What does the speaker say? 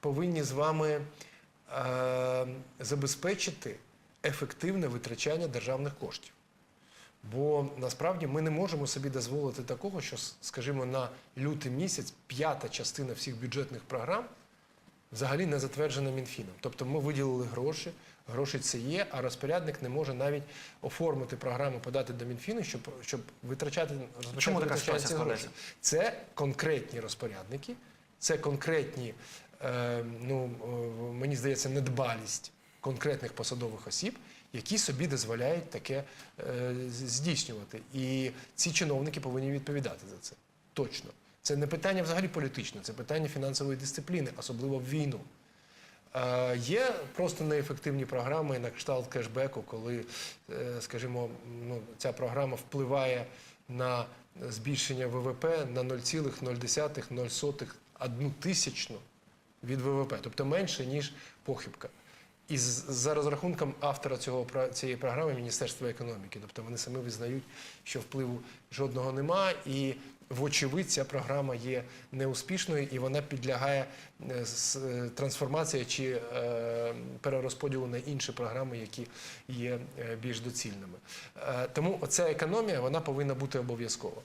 повинні з вами е, забезпечити ефективне витрачання державних коштів. Бо насправді ми не можемо собі дозволити такого, що, скажімо, на лютий місяць п'ята частина всіх бюджетних програм взагалі не затверджена Мінфіном. Тобто ми виділили гроші, гроші це є, а розпорядник не може навіть оформити програму, подати до Мінфіну, щоб, щоб витрачати Чому така ситуація ці гроші. складається? Це конкретні розпорядники, це конкретні, е, ну е, мені здається, недбалість конкретних посадових осіб, які собі дозволяють таке е, здійснювати. І ці чиновники повинні відповідати за це. Точно. Це не питання взагалі політичне, це питання фінансової дисципліни, особливо в війну. Є просто неефективні програми на кшталт кешбеку, коли, скажімо, ну, ця програма впливає на збільшення ВВП на 0,0, одну тисячну від ВВП, тобто менше, ніж похибка. І за розрахунком автора цього цієї програми Міністерства економіки, тобто вони самі визнають, що впливу жодного нема, і вочевидь ця програма є неуспішною і вона підлягає е, е, трансформації чи е, перерозподілу на інші програми, які є більш доцільними. Тому оця економія вона повинна бути обов'язкова.